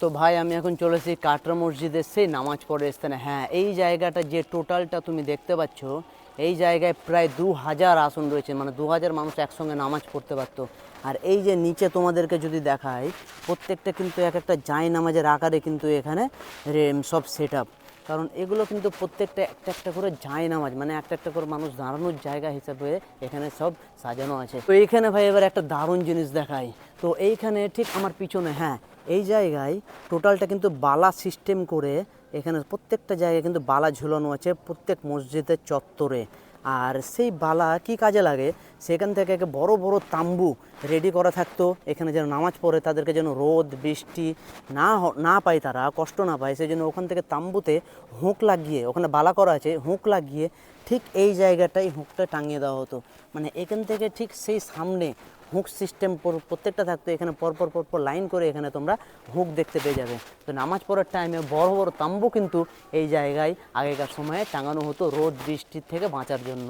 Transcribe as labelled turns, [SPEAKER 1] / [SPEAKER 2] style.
[SPEAKER 1] তো ভাই, আমি এখন চলেছি কাটরা মসজিদের সেই নামাজ পড়ার স্থানে হ্যাঁ এই জায়গাটা যে টোটালটা তুমি দেখতে পাচ্ছ, এই জায়গায় প্রায় দু হাজার আসন রয়েছে মানে দু হাজার মানুষ একসঙ্গে নামাজ পড়তে পারতো। আর এই যে নিচে তোমাদেরকে যদি দেখায় প্রত্যেকটা কিন্তু এক একটা জায় নামাজের আকারে কিন্তু এখানে সব সেট আপ কারণ এগুলো কিন্তু প্রত্যেকটা একটা একটা করে যায় নামাজ মানে একটা একটা করে মানুষ দাঁড়ানোর জায়গা হিসাবে এখানে সব সাজানো আছে। তো এইখানে ভাই, এবার একটা দারুণ জিনিস দেখায় তো এইখানে ঠিক আমার পিছনে হ্যাঁ এই জায়গায় টোটালটা কিন্তু বালা সিস্টেম করে এখানে প্রত্যেকটা জায়গায় কিন্তু বালা ঝুলানো আছে প্রত্যেক মসজিদের চত্বরে। আর সেই বালা কি কাজে লাগে? সেখান থেকে একে বড় বড় তাম্বু রেডি করা থাকতো। এখানে যেন নামাজ পড়ে তাদেরকে যেন রোদ, বৃষ্টি না না পায় তারা, কষ্ট না পায় সেই জন্য ওখান থেকে তাম্বুতে হুঁক লাগিয়ে, ওখানে বালা করা আছে, হুঁক লাগিয়ে ঠিক এই জায়গাটাই হুঁকটা টাঙিয়ে দেওয়া হতো। মানে এখান থেকে ঠিক সেই সামনে হুক সিস্টেম প্রত্যেকটা থাকতো এখানে পরপর পরপর লাইন করে এখানে তোমরা হুক দেখতে পেয়ে যাবে। তো নামাজ পড়ার টাইমে বড় বড় তাম্বু কিন্তু এই জায়গায় আগেকার সময়ে টাঙানো হতো রোদ বৃষ্টির থেকে বাঁচার জন্য।